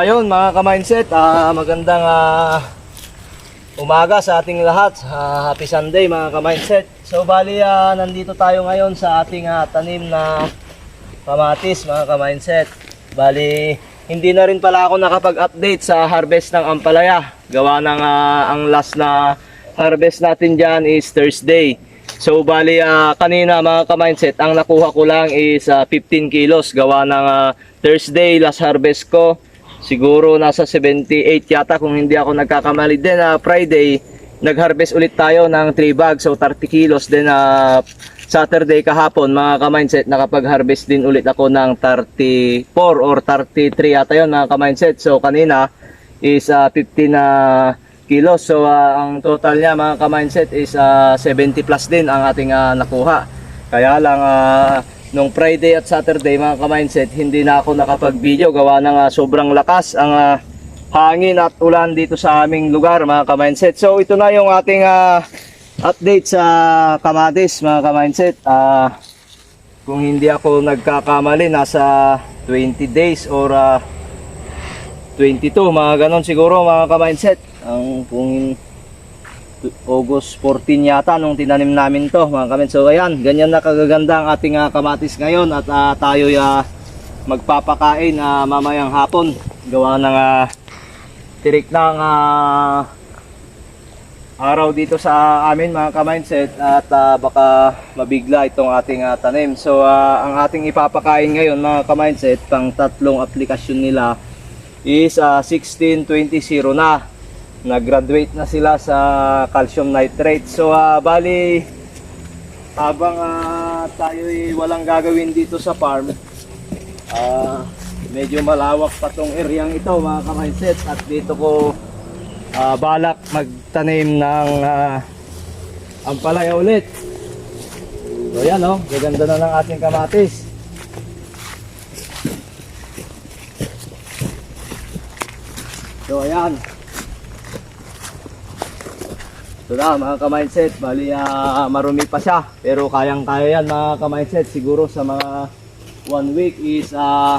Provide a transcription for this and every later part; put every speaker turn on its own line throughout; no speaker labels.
So ah, ayun mga ka-mindset, ah, magandang ah, umaga sa ating lahat. Ah, happy Sunday mga ka-mindset. So bali ah, nandito tayo ngayon sa ating ah, tanim na kamatis mga ka-mindset. Bali hindi na rin pala ako nakapag-update sa harvest ng ampalaya. Gawa ng ah, ang last na harvest natin dyan is Thursday. So bali ah, kanina mga ka-mindset, ang nakuha ko lang is ah, 15 kilos gawa ng ah, Thursday last harvest ko. Siguro nasa 78 yata kung hindi ako nagkakamali. Then ah, Friday, nag-harvest ulit tayo ng 3 bags so 30 kilos. Then ah, Saturday kahapon mga ka-mindset, nakapag-harvest din ulit ako ng 34 or 33 yata yon mga ka-mindset. So kanina is ah, 15 na kilos. So ah, ang total niya mga ka-mindset is ah, 70 plus din ang ating ah, nakuha. Kaya lang ah, nung Friday at Saturday mga ka-mindset, hindi na ako nakapag-video gawa ng ah, sobrang lakas ang ah, hangin at ulan dito sa aming lugar mga ka-mindset. So ito na yung ating ah, update sa kamatis mga ka-mindset. Ah, kung hindi ako nagkakamali, nasa 20 days or ah, 22, mga ganon siguro mga ka-mindset. Ang kung August 14 yata nung tinanim namin to mga ka-mindset. So ayan, ganyan na kagaganda ang ating ah, kamatis ngayon at ah, tayo ah, magpapakain ah, mamayang hapon. Gawa ng ah, tirik ng ah, araw dito sa amin mga ka-mindset at ah, baka mabigla itong ating ah, tanim. So ah, ang ating ipapakain ngayon mga ka-mindset pang tatlong aplikasyon nila is ah, 16-20-0 na. Nag-graduate na sila sa calcium nitrate. So ah, bali habang ah, tayo walang gagawin dito sa farm, ah, medyo malawak pa tong areang ito mga ka-mindset at dito ko ah, balak magtanim ng ah, ampalaya ulit. So yan oh, gaganda na ng ating kamatis. So ayan. Ito na mga ka-mindset, bali ah, marumi pa siya. Pero kayang kaya yan mga ka-mindset. Siguro sa mga one week is ah,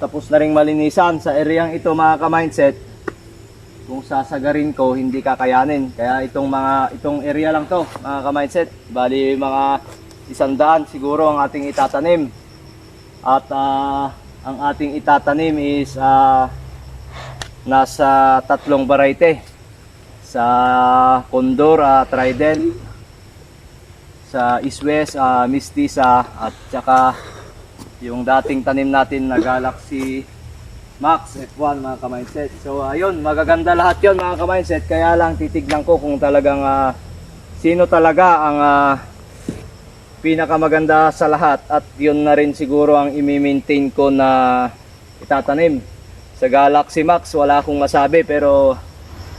tapos na ring malinisan sa areang ito mga ka-mindset. Kung sasagarin ko hindi kakayanin. Kaya itong mga itong area lang to mga ka-mindset. Bali mga isandaan siguro ang ating itatanim. At ah, ang ating itatanim is ah, nasa tatlong variety sa Condor ah, Trident sa East West ah, Mistisa at saka yung dating tanim natin na Galaxy Max F1 mga ka-mindset. So ayun, magaganda lahat 'yon mga ka-mindset. Kaya lang titignan ko kung talagang ah, sino talaga ang ah, pinakamaganda sa lahat at yun na rin siguro ang i-maintain ko na itatanim. Sa Galaxy Max wala akong masabi pero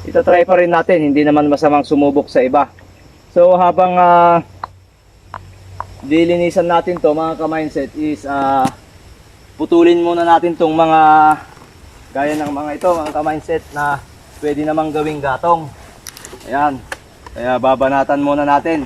itatry pa rin natin. Hindi naman masamang sumubok sa iba. So habang ah, dilinisan natin to mga ka-mindset is ah, putulin muna natin tong mga gaya ng mga ito mga ka-mindset na pwede namang gawing gatong. Ayan. Kaya babanatan muna natin.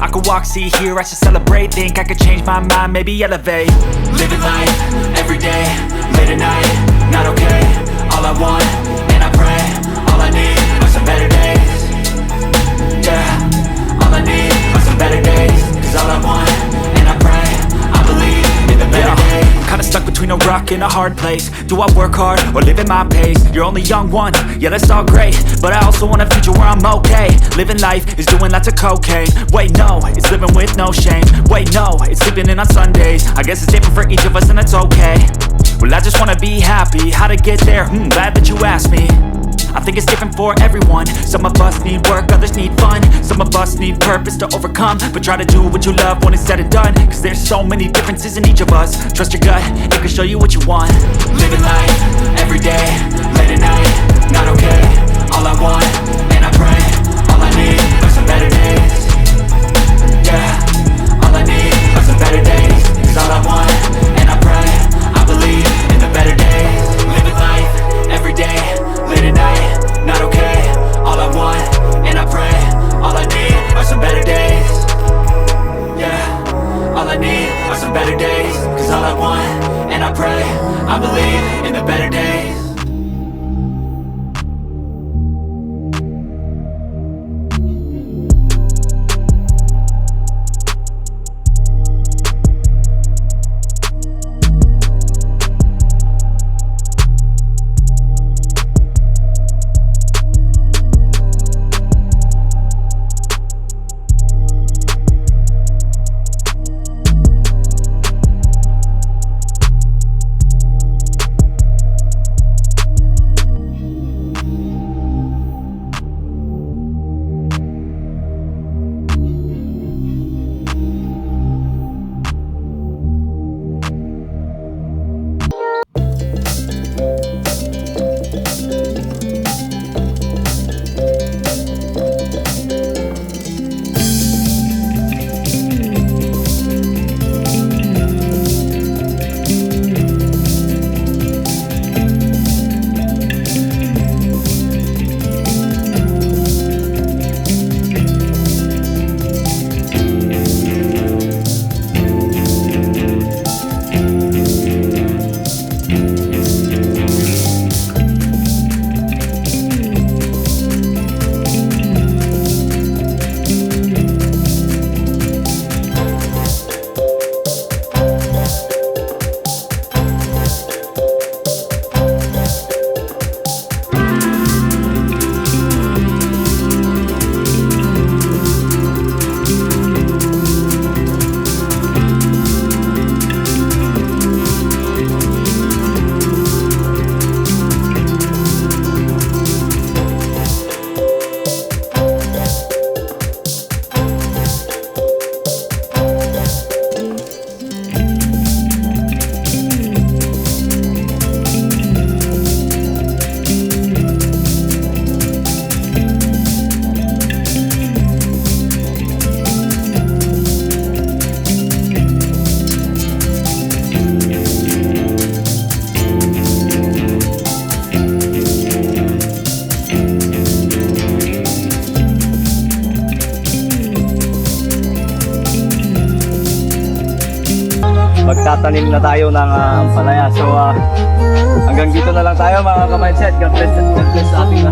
I could walk, see, hear, I should celebrate. Think I could change my mind, maybe elevate. Living life every day, late at night, not okay. All I want, and I pray, all I need are some better days. Yeah, all I need are some better days. Cause all I want, and I pray, I believe in the better days. Kinda stuck between a rock and a hard place. Do I work hard or live at my pace? You're only young once, yeah, that's all great. But I also want a future where I'm okay. Living life is doing lots of cocaine. Wait, no, it's living with no shame. Wait, no, it's sleeping in on Sundays. I guess it's different for each of us and that's okay. Well, I just wanna be happy. How to get there? Hmm, glad that you asked me. I think it's different for everyone. Some of us need work, others need fun. Some of us need purpose to overcome. But try to do what you love when it's said and done. Cause there's so many differences in each of us. Trust your gut, it can show you what you want. Living life, every day, late at night Not okay, all I want, Cause all I want, and I pray I believe in the better days
magtatanim na tayo ng ah, ampalaya. So, ah, hanggang dito na lang tayo mga ka-mindset. God bless, God bless sa ating lahat.